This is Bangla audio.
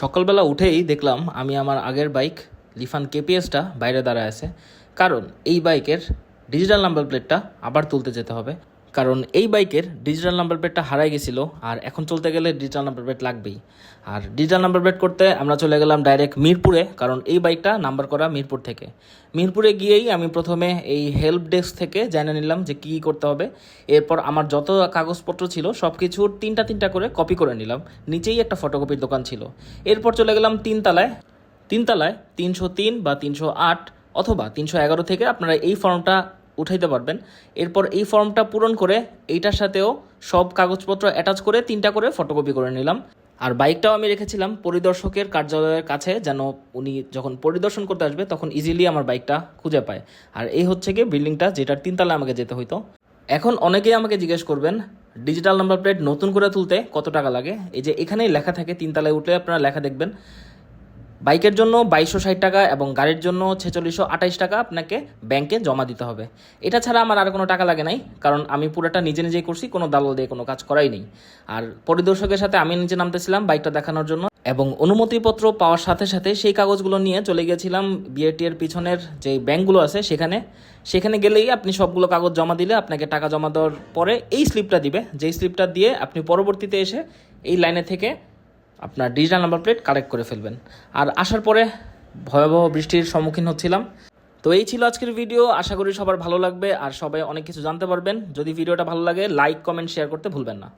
সকালবেলা উঠেই দেখলাম আমি আমার আগের বাইক লিফান কেপিএসটা বাইরে দাঁড়ায় আছে। কারণ এই বাইকের ডিজিটাল নাম্বার প্লেটটা আবার তুলতে যেতে হবে। কারণ এই বাইকের ডিজিটাল নাম্বার প্লেটটা হারাই গেছিল আর এখন চলতে গেলে ডিজিটাল নাম্বার প্লেট লাগবেই। আর ডিজিটাল নাম্বার প্লেট করতে আমরা চলে গেলাম ডাইরেক্ট মিরপুরে, কারণ এই বাইকটা নাম্বার করা মিরপুর থেকে। মিরপুরে গিয়েই আমি প্রথমে এই হেল্প ডেস্ক থেকে জেনে নিলাম যে কী করতে হবে। এরপর আমার যত কাগজপত্র ছিল সব কিছুর তিনটা তিনটা করে কপি করে নিলাম। নিচেই একটা ফটোকপির দোকান ছিল। এরপর চলে গেলাম তিনতলায়। তিনতলায় তিনশো তিন বা তিনশো আট অথবা তিনশো এগারো থেকে আপনারা এই ফর্মটা উঠাইতে পারবেন। এরপর এই ফর্মটা পূরণ করে এইটার সাথেও সব কাগজপত্র অ্যাটাচ করে তিনটা করে ফটোকপি করে নিলাম। আর বাইকটাও আমি রেখেছিলাম পরিদর্শকের কার্যালয়ের কাছে, যেন উনি যখন পরিদর্শন করতে আসবে, তখন ইজিলি আমার বাইকটা খুঁজে পায়। আর এই হচ্ছে গিয়ে বিল্ডিংটা যেটার তিনতলায় আমাকে যেতে হইতো। এখন অনেকেই আমাকে জিজ্ঞেস করবেন ডিজিটাল নাম্বার প্লেট নতুন করে তুলতে কত টাকা লাগে? এই যে এখানেই লেখা থাকে, তিনতলায় উঠলে আপনারা লেখা দেখবেন। বাইকের জন্য বাইশশো ষাট টাকা এবং গাড়ির জন্য ছেচল্লিশশো আঠাইশ টাকা আপনাকে ব্যাংকে জমা দিতে হবে। এটা ছাড়া আমার আর কোনো টাকা লাগে নাই, কারণ আমি পুরোটা নিজে নিজেই করছি, কোনো দালাল দিয়ে কোনো কাজ করাই নেই। আর পরিদর্শকের সাথে আমি নিজে নামতেছিলাম বাইকটা দেখানোর জন্য এবং অনুমতিপত্র পাওয়ার সাথে সাথে সেই কাগজগুলো নিয়ে চলে গিয়েছিলাম বিএটি এর পিছনের যে ব্যাংকগুলো আছে সেখানে। সেখানে গেলেই আপনি সবগুলো কাগজ জমা দিলে আপনাকে টাকা জমা দেওয়ার পরে এই স্লিপটা দিবে। যেই স্লিপটা দিয়ে আপনি পরবর্তীতে এসে এই লাইনে থেকে আপনার ডিজিটাল নাম্বার প্লেট কালেক্ট করে ফেলবেন। আর আসার পরে ভয়াবহ বৃষ্টির সম্মুখীন হচ্ছিলাম। তো এই ছিল আজকের ভিডিও আশা করি সবার ভালো লাগবে। আর সবাই অনেক কিছু জানতে পারবেন। যদি ভিডিওটা ভালো লাগে লাইক কমেন্ট শেয়ার করতে ভুলবেন না।